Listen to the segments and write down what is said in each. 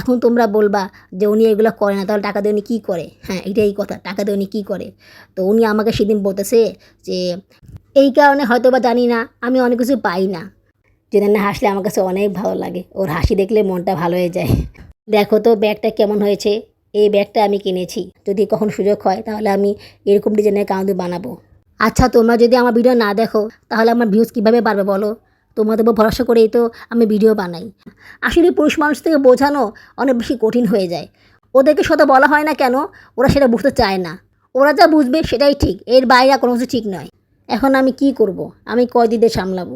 এখন তোমরা বলবা যে উনি এগুলো করে না, তাহলে টাকা দিয়ে উনি কী করে? হ্যাঁ এটাই কথা, টাকা দিয়ে উনি কী করে? তো উনি আমাকে সেদিন বলতেছে যে, এই কারণে হয়তো বা জানি না, আমি অনেক কিছু পাই না। জেনে হাসলে আমার কাছে অনেক ভালো লাগে, ওর হাসি দেখলে মনটা ভালো হয়ে যায়। দেখো তো ব্যাগটা কেমন হয়েছে? এই ব্যাগটা আমি কিনেছি, যদি কখন সুযোগ হয় তাহলে আমি এরকম ডিজাইনের কাউন্টি বানাবো। আচ্ছা তোমরা যদি আমার ভিডিও না দেখো, তাহলে আমার ভিউজ কীভাবে বাড়বে বলো? তোমাদের উপর ভরসা করেই তো আমি ভিডিও বানাই। আসলে পুরুষ মানুষ থেকে বোঝানো অনেক বেশি কঠিন হয়ে যায়। ওদেরকে শত বলা হয় না কেন, ওরা সেটা বুঝতে চায় না। ওরা যা বুঝবে সেটাই ঠিক, এর বাইরে কোনো কিছু ঠিক নয়। এখন আমি কি করব? আমি কয়দিদের সামলাবো?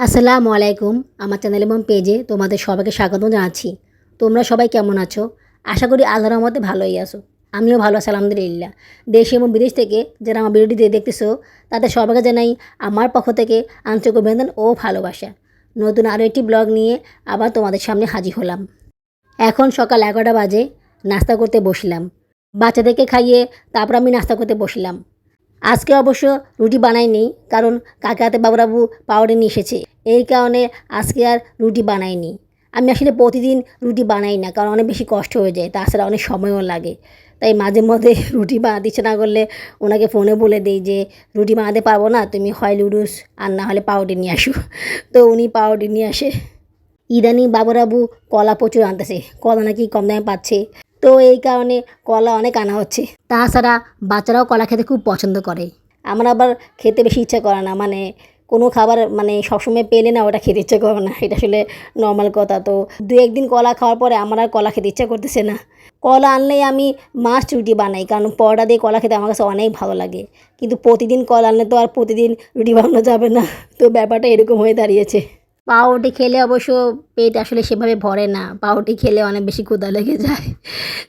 আসসালামু আলাইকুম, আমার চ্যানেল এবং পেজে তোমাদের সবাইকে স্বাগত জানাচ্ছি। তোমরা সবাই কেমন আছো? আশা করি আল্লাহর রহমতে ভালোই আছো। আমিও ভালো আছি, আলহামদুলিল্লাহ। দেশ এবং বিদেশ থেকে যারা আমার ভিডিওটি দেখতেছো, তাদের সবাইকে জানাই আমার পক্ষ থেকে আন্তরিক অভিনন্দন ও ভালোবাসা। নতুন আরও একটি ব্লগ নিয়ে আবার তোমাদের সামনে হাজির হলাম। এখন সকাল এগারোটা বাজে, নাস্তা করতে বসলাম। বাচ্চাদেরকে খাইয়ে তারপর আমি নাস্তা করতে বসলাম। আজকে অবশ্য রুটি বানাইনি, কারণ কাকা হাতে বাবুরাবু পাউডার নিয়ে এসেছে। এই কারণে আজকে আর রুটি বানাইনি। আমি আসলে প্রতিদিন রুটি বানাই না, কারণ অনেক বেশি কষ্ট হয়ে যায়, তাছাড়া অনেক সময়ও লাগে। তাই মাঝে মধ্যে রুটি বানাতে ইচ্ছে না করলে ওনাকে ফোনে বলে দিই যে, রুটি বানাতে পারব না, তুমি হয় লুডুস আর না হলে পাউডার নিয়ে আসো। তো উনি পাউডার নিয়ে আসে। ইদানিং বাবুরাবু কলা প্রচুর আনতেছে, কলা নাকি কম দামে পাচ্ছে। তো এই কারণে কলা অনেক আনা হচ্ছে। তাছাড়া বাচ্চারাও কলা খেতে খুব পছন্দ করে। আমার আবার খেতে বেশি ইচ্ছা করে না মানে কোনো খাবার মানে সবসময় পেলে না ওটা খেতে ইচ্ছে করে না। এটা আসলে নর্মাল কথা। তো দু একদিন কলা খাওয়ার পরে আমার আর কলা খেতে ইচ্ছা করতেছে না। কলা আনলেই আমি মাছ রুটি বানাই, কারণ পরোটা দিয়ে কলা খেতে আমার কাছে অনেক ভালো লাগে। কিন্তু প্রতিদিন কলা আনলে তো আর প্রতিদিন রুটি বানানো যাবে না। তো ব্যাপারটা এরকম হয়ে দাঁড়িয়েছে। পাউরুটি খেলে অবশ্য পেট আসলে সেভাবে ভরে না। পাউরুটি খেলে অনেক বেশি ক্ষুধা লেগে যায়।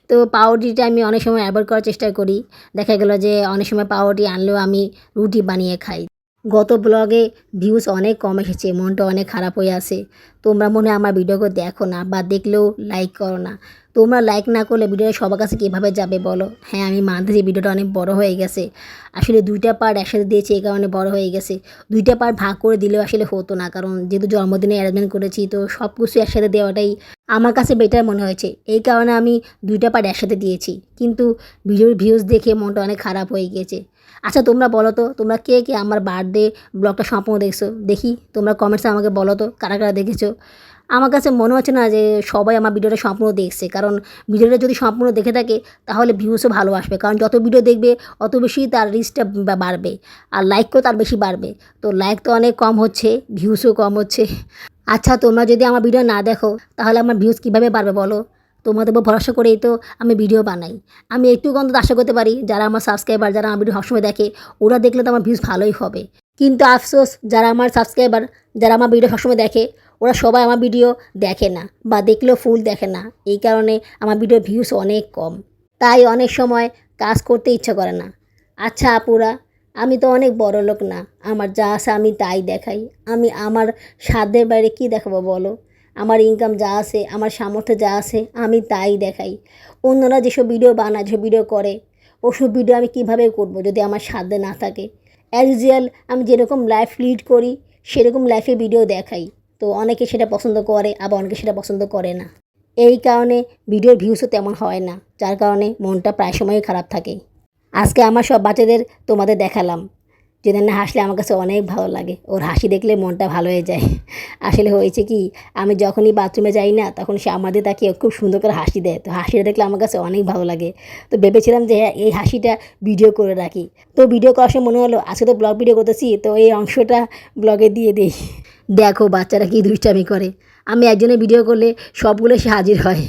তো পাউরুটিটা আমি অনেক সময় অ্যাভয়েড করার চেষ্টা করি। দেখা গেলো যে অনেক সময় পাউরুটি আনলেও আমি রুটি বানিয়ে খাই। গত ব্লগে ভিউজ অনেক কম এসেছে, মনটা অনেক খারাপ হয়ে আসে তোমরা মনে আমার ভিডিওকে দেখো না বা দেখলেও লাইক করো না। তোমরা লাইক না করলে ভিডিওটা সবার কাছে কীভাবে যাবে বলো? হ্যাঁ আমি মানতে যে ভিডিওটা অনেক বড় হয়ে গেছে। আসলে দুইটা পার্ট একসাথে দিয়েছি, এই কারণে বড় হয়ে গেছে। দুইটা পার্ট ভাগ করে দিলেও আসলে হতো না, কারণ যেহেতু জন্মদিনে অ্যারেঞ্জমেন্ট করেছি, তো সব কিছু একসাথে দেওয়াটাই আমার কাছে বেটার মনে হয়েছে। এই কারণে আমি দুইটা পার্ট একসাথে দিয়েছি। কিন্তু ভিডিওর ভিউজ দেখে মনটা অনেক খারাপ হয়ে গিয়েছে আচ্ছা তোমরা বলো তো, তোমরা কে কে আমার বার্থডে ব্লগটা সম্পূর্ণ দেখছ? দেখি, তোমরা কমেন্টসে আমাকে বলো তো, কারা কারা দেখেছ? আমার কাছে মনে হচ্ছে না যে সবাই আমার ভিডিওটা সম্পূর্ণ দেখছে। কারণ ভিডিওটা যদি সম্পূর্ণ দেখে থাকে, তাহলে ভিউসও ভালো আসবে। কারণ যত ভিডিও দেখবে, অত বেশি তার রিচটা বাড়বে আর লাইকও তার বেশি বাড়বে। তো লাইক তো অনেক কম হচ্ছে ভিউসও কম হচ্ছে। আচ্ছা তোমরা যদি আমার ভিডিও না দেখো, তাহলে আমার ভিউজ কীভাবে বাড়বে বলো? তোমাদের উপর ভরসা করেই তো আমি ভিডিও বানাই। আমি একটু অন্তত আশা করতে পারি, যারা আমার সাবস্ক্রাইবার যারা আমার ভিডিও সবসময় দেখে, ওরা দেখলে তো আমার ভিউজ ভালোই হবে। কিন্তু আফসোস, যারা আমার সাবস্ক্রাইবার যারা আমার ভিডিও সবসময় দেখে ওরা সবাই আমার ভিডিও দেখে না বা দেখলেও ফুল দেখে না। এই কারণে আমার ভিডিও ভিউস অনেক কম। তাই অনেক সময় কাজ করতে ইচ্ছা করে না। আচ্ছা আপুরা, আমি তো অনেক বড় লোক না। আমার যা আছে আমি তাই দেখাই। আমি আমার সাধ্যের বাইরে কি দেখাবো বলো? আমার ইনকাম যা আছে, আমার সামর্থ্য যা আছে, আমি তাই দেখাই। অন্যরা যেসব ভিডিও বানায়, যেসব ভিডিও করে, ওসব ভিডিও আমি কীভাবে করব যদি আমার সাধ্যে না থাকে? অ্যাজ ইউজুয়াল আমি যেরকম লাইফ লিড করি, সেরকম লাইফে ভিডিও দেখাই। তো অনেকে সেটা পছন্দ করে, আবার অনেকে সেটা পছন্দ করে না। এই কারণে ভিডিওর ভিউসও তেমন হয় না, যার কারণে মনটা প্রায় সময়ই খারাপ থাকে। আজকে আমার সব বাচ্চাদের তোমাদের দেখালাম যদি না হাসলে আমার কাছে অনেক ভালো লাগে। ওর হাসি দেখলে মনটা ভালো হয়ে যায়। আসলে হয়েছে কি, আমি যখনই বাথরুমে যাই না, তখন সে আমাদের তাকে খুব সুন্দর করে হাসি দেয়। তো হাসিটা দেখলে আমার কাছে অনেক ভালো লাগে। তো ভেবেছিলাম যে হ্যাঁ এই হাসিটা ভিডিও করে রাখি। তো ভিডিও করার সময় মনে হলো, আজকে তো ব্লগ ভিডিও করতেছি, তো এই অংশটা ব্লগে দিয়ে দিই। দেখো বাচ্চারা কি দুষ্টামি করে। আমি একজনের ভিডিও করলে সবগুলো সে হাজির হয়।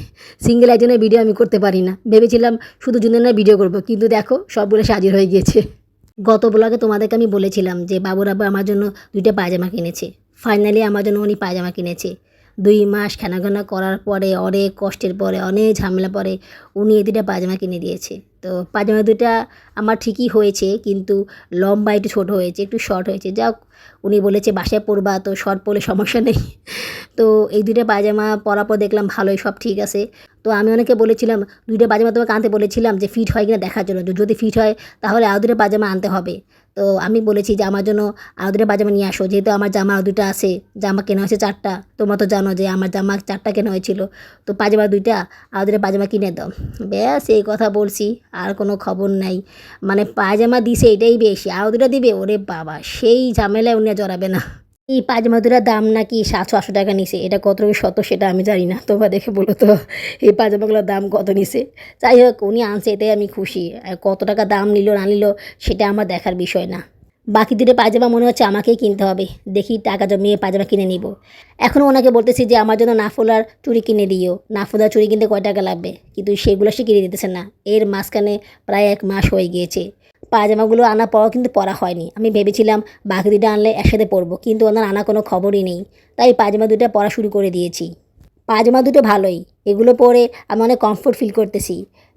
সিঙ্গেল একজনের ভিডিও আমি করতে পারি না। ভেবেছিলাম শুধু জুনের ভিডিও করব, কিন্তু দেখো সবগুলো সে হাজির হয়ে গিয়েছে। গত ব্লগে তোমাদেরকে আমি বলেছিলাম যে বাবুর আব্বু আমার জন্য দুইটা পায়জামা কিনেছে। ফাইনালি আমার জন্য উনি পায়জামা কিনেছে। দুই মাস খেনাঘেনা করার পরে, অনেক কষ্টের পরে, অনেক ঝামেলা পরে উনি এই দুটা পায়জামা কিনে দিয়েছে। তো পায়জামা দুটা আমার ঠিকই হয়েছে, কিন্তু লম্বা একটু ছোটো হয়েছে, একটু শর্ট হয়েছে। যাক উনি বলেছে, বাসায় পরবা তো শর্ট পরলে সমস্যা নেই। তো এই দুইটা পায়জামা পরার পর দেখলাম ভালোই, সব ঠিক আছে। তো আমি অনেকে বলেছিলাম, দুইটা পায়জামা তোমাকে আনতে বলেছিলাম যে ফিট হয় কিনা দেখার জন্য। যদি ফিট হয়, তাহলে আরও দুটো পায়জামা আনতে হবে। তো আমি বলেছি যে, আমার জন্য আরও দুটো পাজামা নিয়ে আসো, যেহেতু আমার জামা আরও দুটো আছে, জামা কেনা হয়েছে চারটা, তোমরা তো জানো যে আমার জামা চারটা কেনা হয়েছিল। তো পাজামা দুইটা আরও দুটো পাজামা কিনে দাও। ব্যাস, এই কথা বলছি, আর কোনো খবর নাই। মানে পায়জামা দিছে এটাই বেশি আরও দুটো দিবে, ওরে বাবা, সেই ঝামেলায় উনি জড়াবে না। এই পাঁচ মাদুরার দাম নাকি সাতশো আটশো টাকা নিছে, এটা কত সত্য সেটা আমি জানি না, তোমরা দেখে বলো তো, এই পায়জামাগুলোর দাম কত নিছে? যাই হোক, উনি আনছে এতে আমি খুশি। আর কত টাকা দাম নিল, না নিল, সেটা আমার দেখার বিষয় না। বাকি দুটো পায়জামা মনে হচ্ছে আমাকেই কিনতে হবে, দেখি টাকা জমিয়ে পাজামা কিনে নিব। এখনও ওনাকে বলতেছি যে, আমার জন্য নাফুলার চুড়ি কিনে দিও, নাফুলার চুড়ি কিনতে কয় টাকা লাগবে? কিন্তু সেগুলো সে কিনে দিতেছে না। এর মাঝখানে প্রায় এক মাস হয়ে গিয়েছে। পায়জামাগুলো আনার পরও কিন্তু পরা হয়নি। আমি ভেবেছিলাম বাকি দুটো আনলে একসাথে পরবো, কিন্তু ওনার আনা কোনো খবরই নেই। তাই পায়জামা দুটো পরা শুরু করে দিয়েছি। পায়জামা দুটো ভালোই, এগুলো পরে আমি অনেক কমফোর্ট ফিল করতেছি।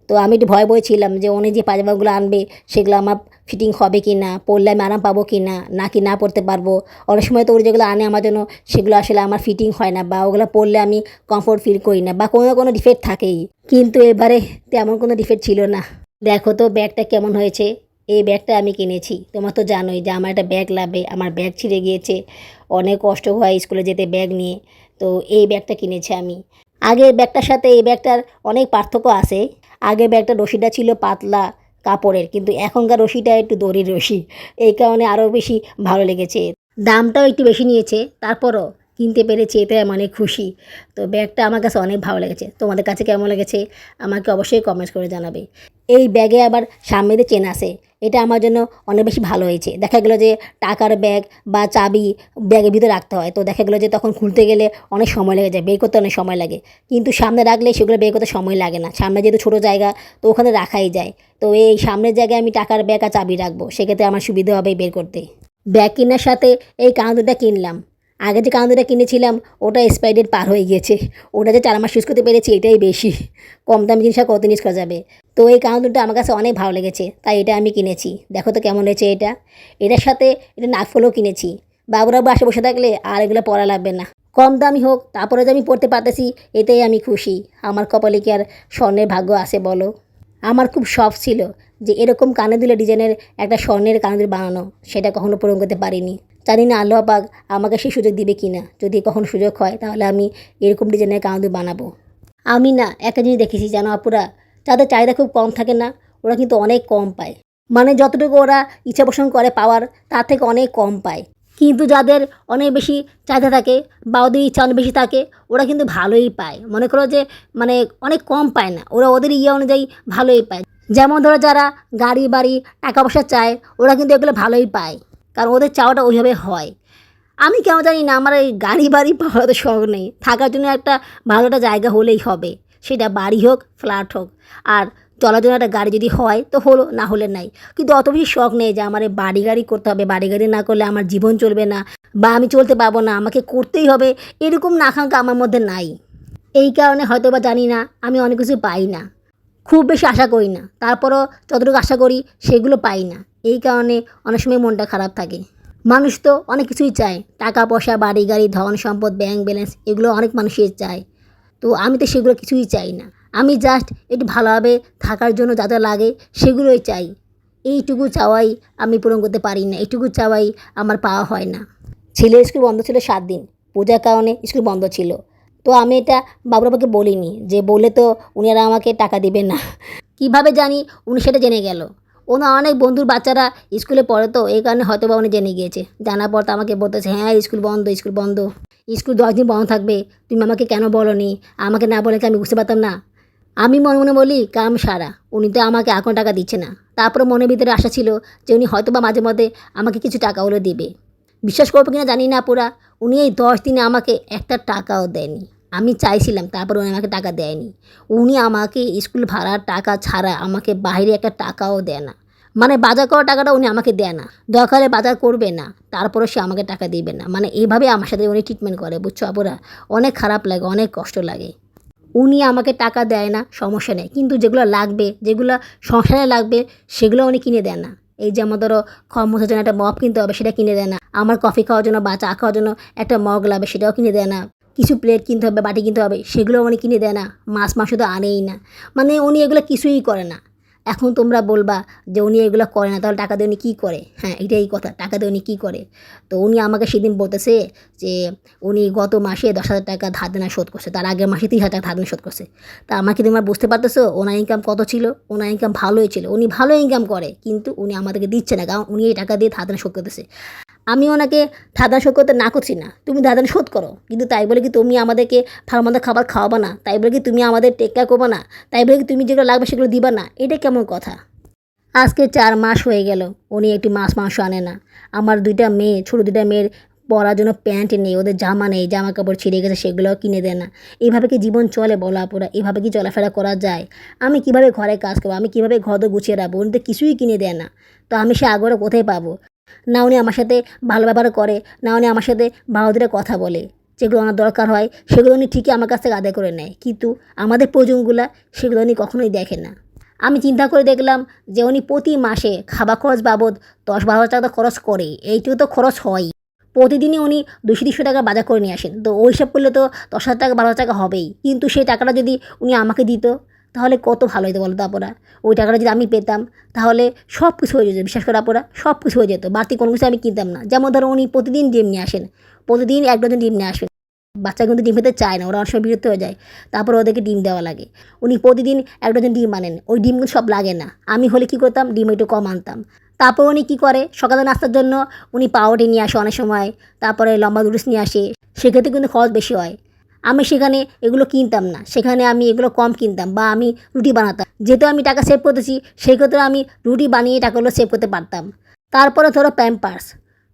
তো আমি একটু ভয় ভয় ছিলাম যে উনি যে পায়জামাগুলো আনবে, সেগুলো আমার ফিটিং হবে কি না পরলে আমি আরাম পাবো কি না নাকি না পরতে পারব? অনেক সময় তো ওর যেগুলো আনে আমার জন্য, সেগুলো আসলে আমার ফিটিং হয় না বা ওগুলো পরলে আমি কমফোর্ট ফিল করি না বা কোনো না কোনো ডিফেক্ট থাকেই। কিন্তু এবারে তেমন কোনো ডিফেক্ট ছিল না। দেখো তো ব্যাগটা কেমন হয়েছে। এই ব্যাগটা আমি কিনেছি। তোমার তো জানোই যে আমার একটা ব্যাগ লাগবে, আমার ব্যাগ ছিঁড়ে গিয়েছে। অনেক কষ্ট হয় স্কুলে যেতে ব্যাগ নিয়ে। তো এই ব্যাগটা কিনেছি আমি। আগের ব্যাগটার সাথে এই ব্যাগটার অনেক পার্থক্য আছে। আগের ব্যাগটা রশিটা ছিল পাতলা কাপড়ের, কিন্তু এখনকার রশিটা একটু দড়ির রশি। এই কারণে আরও বেশি ভালো লেগেছে। দামটাও একটু বেশি নিয়েছে, তারপরও কিনতে পেরেছি, এতে অনেক খুশি। তো ব্যাগটা আমার কাছে অনেক ভালো লেগেছে। তোমাদের কাছে কেমন লেগেছে? আমাকে অবশ্যই কমেন্টস করে জানাবে। এই ব্যাগে আবার সামনে চেন আছে। এটা আমার জন্য অনেক বেশি ভালো হয়েছে। দেখা গেলো যে টাকার ব্যাগ বা চাবি ব্যাগের ভিতরে রাখতে হয়। তো দেখা গেলো যে তখন খুলতে গেলে অনেক সময় লেগে যায়, বের করতে অনেক সময় লাগে। কিন্তু সামনে রাখলে সেগুলো বের করতে সময় লাগে না। সামনে যেহেতু ছোটো জায়গা, তো ওখানে রাখাই যায়। তো এই সামনের জায়গায় আমি টাকার ব্যাগ আর চাবি রাখব। সেক্ষেত্রে আমার সুবিধা হবে বের করতে। ব্যাগ কেনার সাথে এই কাঁদুটা কিনলাম। আগে যে কাঁদুটা কিনেছিলাম, ওটা স্পাইডের পার হয়ে গিয়েছে। ওটা যে চার মাস ইউজ করতে পেরেছি, এটাই বেশি। কম দামি জিনিস কত ইউজ করা যাবে। তো এই কাঁদুটা আমার কাছে অনেক ভালো লেগেছে, তাই এটা আমি কিনেছি। দেখো তো কেমন হয়েছে এটা। এটার সাথে এটা নাকফুলও কিনেছি। বাবুরা বাসে বসে থাকলে আর এগুলো পড়া লাগবে না। কম দামি হোক, তারপরে যে আমি পড়তে পারতেছি, এতেই আমি খুশি। আমার কপালে কি আর স্বর্ণের ভাগ্য আছে বলো? আমার খুব শখ ছিল যে এরকম কানে দুলে ডিজাইনের একটা স্বর্ণের কানে দুল বানানো, সেটা কখনো পূরণ করতে পারিনি। জানি না আল্লাহ আমাকে সেই সুযোগ দিবে কি না যদি কখনো সুযোগ হয়, তাহলে আমি এরকম ডিজাইনের কানে দুল বানাবো। আমি না একটা জিনিস দেখেছি, জানো আপুরা, যাদের চাহিদা খুব কম থাকে না, ওরা কিন্তু অনেক কম পায়। মানে যতটুকু ওরা ইচ্ছা পোষণ করে পাওয়ার, তার থেকে অনেক কম পায়। কিন্তু যাদের অনেক বেশি চাহিদা থাকে বা ওদের ইচ্ছা অনেক বেশি থাকে, ওরা কিন্তু ভালোই পায়। মনে করো যে মানে অনেক কম পায় না, ওরা ওদের ইয়ে অনুযায়ী ভালোই পায়। যেমন ধরো যারা গাড়ি বাড়ি, টাকা পয়সা চায়, ওরা কিন্তু এগুলো ভালোই পায়। কারণ ওদের চাওয়াটা ওইভাবে হয়। আমি কেন জানি না, আমার এই গাড়ি বাড়ি পাওয়ার তো শখ নেই। থাকার জন্য একটা ভালো একটা জায়গা হলেই হবে। সেটা বাড়ি হোক, ফ্ল্যাট হোক। আর চলার জন্য একটা গাড়ি যদি হয়, তো হলো, না হলে নাই। কিন্তু অত বেশি শখ নেই যে আমার বাড়ি গাড়ি করতে হবে। বাড়ি গাড়ি না করলে আমার জীবন চলবে না বা আমি চলতে পারব না। আমাকে করতেই হবে। এরকম না আকাঙ্ক্ষা আমার মধ্যে নাই। এই কারণে হয়তো বা জানি না, আমি অনেক কিছু পাই না। খুব বেশি আশা করি না। তারপরও যতটুকু আশা করি সেগুলো পাই না। এই কারণে অনেক সময় মনটা খারাপ থাকে। মানুষ তো অনেক কিছুই চায়। টাকা, পয়সা, বাড়ি, গাড়ি, ধন, সম্পদ ব্যাংক ব্যালেন্স এগুলো অনেক মানুষই চায়। তো আমি তো সেগুলো কিছুই চাই না। আমি জাস্ট একটু ভালোভাবে থাকার জন্য যা যা লাগে সেগুলোই চাই। এইটুকু চাওয়াই আমি পূরণ করতে পারি না। এইটুকু চাওয়াই আমার পাওয়া হয় না। ছেলে স্কুল বন্ধ ছিল সাত দিন। পূজার কারণে স্কুল বন্ধ ছিল। তো আমি এটা বাবুর বাবাকে বলিনি যে বলে তো উনি আর আমাকে টাকা দিবেন না। কীভাবে জানি উনি সেটা জেনে গেল। ওনার অনেক বন্ধুর বাচ্চারা স্কুলে পড়ে তো, এই কারণে হয়তো বা উনি জেনে গিয়েছে। জানার পর তো আমাকে বলতেছে হ্যাঁ স্কুল বন্ধ স্কুল বন্ধ। স্কুল দশ দিন বন্ধ থাকবে। তুমি আমাকে কেন বলনি? আমাকে না বলে আমি বুঝতে পারতাম না? আমি মনে মনে বলি, কাম সারা। উনি তো আমাকে এখন টাকা দিচ্ছে না। তারপরে মনের ভিতরে আশা ছিল যে উনি হয়তো বা মাঝে মধ্যে আমাকে কিছু টাকা হলে দেবে। বিশ্বাস করব কিনা জানি না পুরা। উনি এই দশ দিনে আমাকে একটা টাকাও দেয়নি। আমি চাইছিলাম, তারপর উনি আমাকে টাকা দেয়নি। উনি আমাকে স্কুল ভাড়ার টাকা ছাড়া আমাকে বাইরে একটা টাকাও দেয় না। মানে বাজার করার টাকাটা উনি আমাকে দেয় না। দরকার বাজার করবে না তারপরে সে আমাকে টাকা দিবে না। মানে এইভাবে আমার সাথে উনি ট্রিটমেন্ট করে, বুঝছ আপুরা? অনেক খারাপ লাগে, অনেক কষ্ট লাগে। উনি আমাকে টাকা দেয় না, সমস্যা নেই। কিন্তু যেগুলো লাগবে, যেগুলো সংসারে লাগবে, সেগুলো উনি কিনে দেয় না। এই যেমন ধরো খড় জন্য একটা মগ কিনতে হবে, সেটা কিনে দেয় না। আমার কফি খাওয়ার জন্য বা চা খাওয়ার জন্য একটা মগ লাগবে, সেটাও কিনে দেয় না। কিছু প্লেট কিনতে হবে, বাটি কিনতে হবে, সেগুলো উনি কিনে দেয় না, মাছ মাংস তো আনেই না। মানে উনি এগুলো কিছুই করে না। এখন তোমরা বলবা যে উনি এগুলো করে না, তাহলে টাকা দিয়ে উনি কী করে? হ্যাঁ এটাই কথা, টাকা দিয়ে উনি কী করে? তো উনি আমাকে সেদিন বলতেছে যে উনি গত মাসে দশ হাজার টাকা ধার দেনা শোধ করছে, তার আগের মাসে তিন হাজার টাকা ধার দেনা শোধ করছে। তা আমাকে তোমরা বুঝতে পারতেছো, ওনার ইনকাম কত ছিল? ওনার ইনকাম ভালোই ছিল, উনি ভালো ইনকাম করে, কিন্তু উনি আমাদেরকে দিচ্ছে না, কারণ উনি এই টাকা দিয়ে ধার দেনা শোধ করতেছে। আমি ওনাকে ধাঁধা শোধ করতে না করছি না। তুমি ধাঁধা শোধ করো। কিন্তু তাই বলে কি তুমি আমাদেরকে মন্দ খাবার খাওয়াবা না? তাই বলে কি তুমি আমাদের টেক্কা করব না? তাই বলে কি তুমি যেগুলো লাগবে সেগুলো দিবা না? এটা কেমন কথা? আজকে চার মাস হয়ে গেল। উনি একটি মাছ মাংস আনে না। আমার দুইটা মেয়ে, ছোটো দুইটা মেয়ের পরার জন্য প্যান্ট নেই, ওদের জামা নেই জামা কাপড় ছিঁড়ে গেছে সেগুলোও কিনে দেয় না। এইভাবে কি জীবন চলে বলা পোড়া এভাবে কি চলাফেরা করা যায়? আমি কীভাবে ঘরে কাজ করব? আমি কীভাবে ঘর গুছিয়ে রাখব? উনি তো কিছুই কিনে দেয় না। তো আমি সে আগরে কোথায় পাবো? না উনি আমার সাথে ভালো ব্যবহার করে, না উনি আমার সাথে বাহাদুরে কথা বলে। যেগুলো আমার দরকার হয়, সেগুলো উনি ঠিকই আমার কাছ থেকে আদায় করে নেয়। কিন্তু আমাদের প্রয়োজনগুলো সেগুলো উনি কখনোই দেখে না। আমি চিন্তা করে দেখলাম যে উনি প্রতি মাসে খাবার খরচ বাবদ দশ বারো হাজার টাকা খরচ করে। এইটুকু তো খরচ হয় প্রতিদিনই উনি দুশো তিনশো টাকা বাজার করে নিয়ে আসেন। তো ওই সব করলে তো দশ হাজার টাকা, বারো হাজার টাকা হবেই। কিন্তু সেই টাকাটা যদি উনি আমাকে দিত তাহলে কত ভালো হতো বলো তো আপনারা ওই টাকাটা যদি আমি পেতাম, তাহলে সব কিছু হয়ে যেত। বিশ্বাস করে আপনারা সব কিছু হয়ে যেত। বাড়তি কোনো কিছু আমি কিনতাম না। যেমন ধরো উনি প্রতিদিন ডিম নিয়ে আসেন। প্রতিদিন এক ডজন ডিম নিয়ে আসেন বাচ্চা কিন্তু ডিম খেতে চায় না, ওরা অনেক সময় বিরক্ত হয়ে যায়। তারপর ওদেরকে ডিম দেওয়া লাগে। উনি প্রতিদিন এক ডজন ডিম আনেন। ওই ডিমগুলো সব লাগে না। আমি হলে কী করতাম? ডিম একটু কম আনতাম। তারপর উনি কী করে? সকালে নাস্তার জন্য উনি পাউরুটি নিয়ে আসে অনেক সময়। তারপরে লম্বা দুরুস নিয়ে আসে। সেক্ষেত্রে কিন্তু খরচ বেশি হয়। আমি সেখানে এগুলো কিনতাম না। সেখানে আমি এগুলো কম কিনতাম বা আমি রুটি বানাতাম। যেহেতু আমি টাকা সেভ করতেছি, সেই ক্ষেত্রে আমি রুটি বানিয়ে টাকাগুলো সেভ করতে পারতাম। তারপরে ধরো প্যাম্পার্স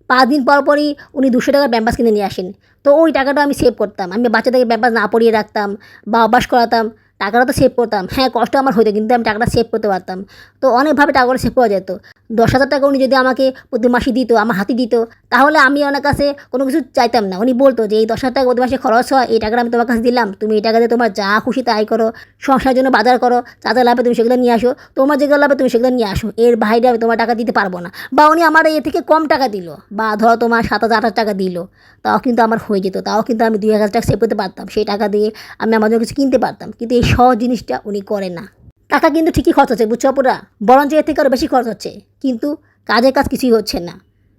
পাঁচ দিন পর পরই উনি দুশো টাকার প্যাম্পাস কিনে নিয়ে আসেন। তো ওই টাকাটা আমি সেভ করতাম। আমি বাচ্চাদেরকে প্যাম্পাস না পড়িয়ে রাখতাম বা অভ্যাস করাতাম। টাকাটা তো সেভ করতাম। হ্যাঁ কষ্ট আমার হতো কিন্তু আমি টাকাটা সেভ করতে পারতাম। তো অনেকভাবে টাকাটা সেভ করা যেত। দশ হাজার টাকা উনি যদি আমাকে প্রতি মাসে দিত, আমার হাতে দিত, তাহলে আমি ওনার কাছে কোনো কিছু চাইতাম না। উনি বলতো যে, এই দশ হাজার টাকা প্রতি মাসে খরচ হয়, এই টাকাটা আমি তোমার কাছে দিলাম। তুমি এই টাকা দিয়ে তোমার যা খুশি তাই করো। সংসারের জন্য বাজার করো। যাদের লাভে তুমি সেগুলো নিয়ে আসো। তোমার যেগুলো লাভে তুমি সেগুলো নিয়ে আসো। এর বাইরে আমি তোমার টাকা দিতে পারব না। বা উনি আমার এ থেকে কম টাকা দিল। বা ধরো তোমার সাত হাজার, আট টাকা দিল। তাও কিন্তু আমার হয়ে যেত। তাও কিন্তু আমি দুই হাজার টাকা সেভ করতে পারতাম। সেই টাকা দিয়ে আমি আমার জন্য কিছু কিনতে পারতাম। কিন্তু এই সহজ জিনিসটা উনি করে না। টাকা কিন্তু ঠিকই খরচ হচ্ছে, বুঝছ পুরা বরঞ্চ এর থেকে আরও বেশি খরচ হচ্ছে। কিন্তু কাজের কাজ কিছুই হচ্ছে না।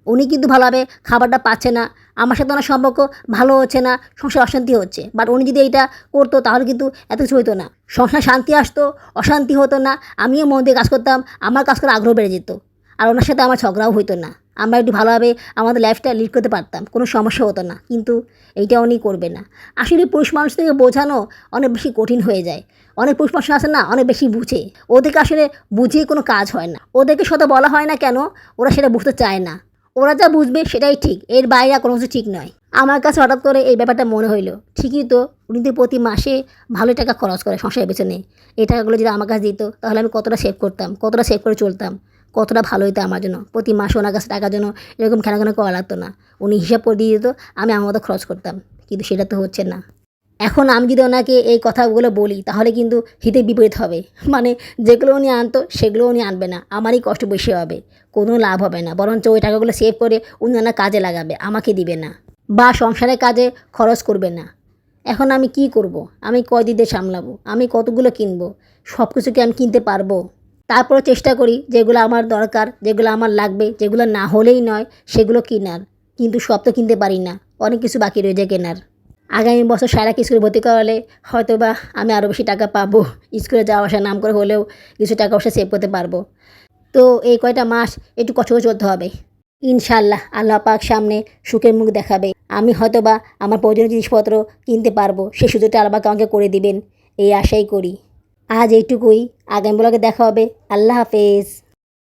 উনি কিন্তু ভালোভাবে খাবারটা পাচ্ছে না, আমার সাথে ওনার সম্পর্ক ভালো হচ্ছে না, সংসার অশান্তি হচ্ছে। বাট উনি যদি এইটা করতো তাহলে কিন্তু এত কিছু হতো না। সংসার শান্তি আসতো, অশান্তি হতো না, আমিও মন দিয়ে কাজ করতাম, আমার কাজ করার আগ্রহ বেড়ে যেত। আর ওনার সাথে আমার ঝগড়াও হতো না। আমরা একটু ভালোভাবে আমাদের লাইফটা লিড করতে পারতাম, কোনো সমস্যা হতো না। কিন্তু এইটা উনি করবে না। আসলে পুরুষ মানুষ থেকে বোঝানো অনেক বেশি কঠিন হয়ে যায়। অনেক পুরুষ মানুষ আছে না, অনেক বেশি বুঝে। ওদেরকে আসলে বুঝিয়ে কোনো কাজ হয় না। ওদেরকে শত বলা হয় না কেন, ওরা সেটা বুঝতে চায় না। ওরা যা বুঝবে সেটাই ঠিক, এর বাইরে কোনো কিছু ঠিক নয়। আমার কাছে হঠাৎ করে এই ব্যাপারটা মনে হইল। ঠিকই তো, উনি তো প্রতি মাসে ভালো টাকা খরচ করে সংসারের পেছনে। এই টাকাগুলো যদি আমার কাছে দিত, তাহলে আমি কতটা সেভ করতাম, কতটা সেভ করে চলতাম। কতটা ভালো হতো আমার জন্য। প্রতি মাসে ওনার কাছে টাকার জন্য এরকম খেলা কেন করা লাগতো না। উনি হিসাব করে দিয়ে দিত, আমি আমার মতো খরচ করতাম। কিন্তু সেটা তো হচ্ছে না। এখন আমি যদি ওনাকে এই কথাগুলো বলি, তাহলে কিন্তু হিতে বিপরীত হবে। মানে যেগুলো উনি আনতো, সেগুলো উনি আনবে না। আমারই কষ্ট বেশি হবে। কোনো লাভ হবে না। বরঞ্চ ওই টাকাগুলো সেভ করে উনি ওনার কাজে লাগাবে, আমাকে দিবে না। বা সংসারের কাজে খরচ করবে না। এখন আমি কি করব। আমি কয়দিতে সামলাবো? আমি কতগুলো কিনবো? সব কিছু কি আমি কিনতে পারব? তারপরে চেষ্টা করি যেগুলো আমার দরকার, যেগুলো আমার লাগবে, যেগুলো না হলেই নয়, সেগুলো কেনার। কিন্তু সব তো কিনতে পারি না। অনেক কিছু বাকি রয়েছে কেনার। আগামী বছর সারাকে স্কুলে ভর্তি করালে হয়তো বা আমি আরও বেশি টাকা পাবো। স্কুলে যাওয়া আসার নাম করে হলেও কিছু টাকা পয়সা সেভ করতে পারব। তো এই কয়টা মাস একটু কষ্ট চলতে হবে। ইনশাল্লাহ আল্লাহ পাক সামনে সুখের মুখ দেখাবে। আমি হয়তো বা আমার প্রয়োজনীয় জিনিসপত্র কিনতে পারব। সেই সুযোগটা আল্লাহ আমাকে করে দিবেন। এই আশাই করি। আজ এইটুকুই। আগামী ব্লগে দেখা হবে। আল্লাহ হাফেজ।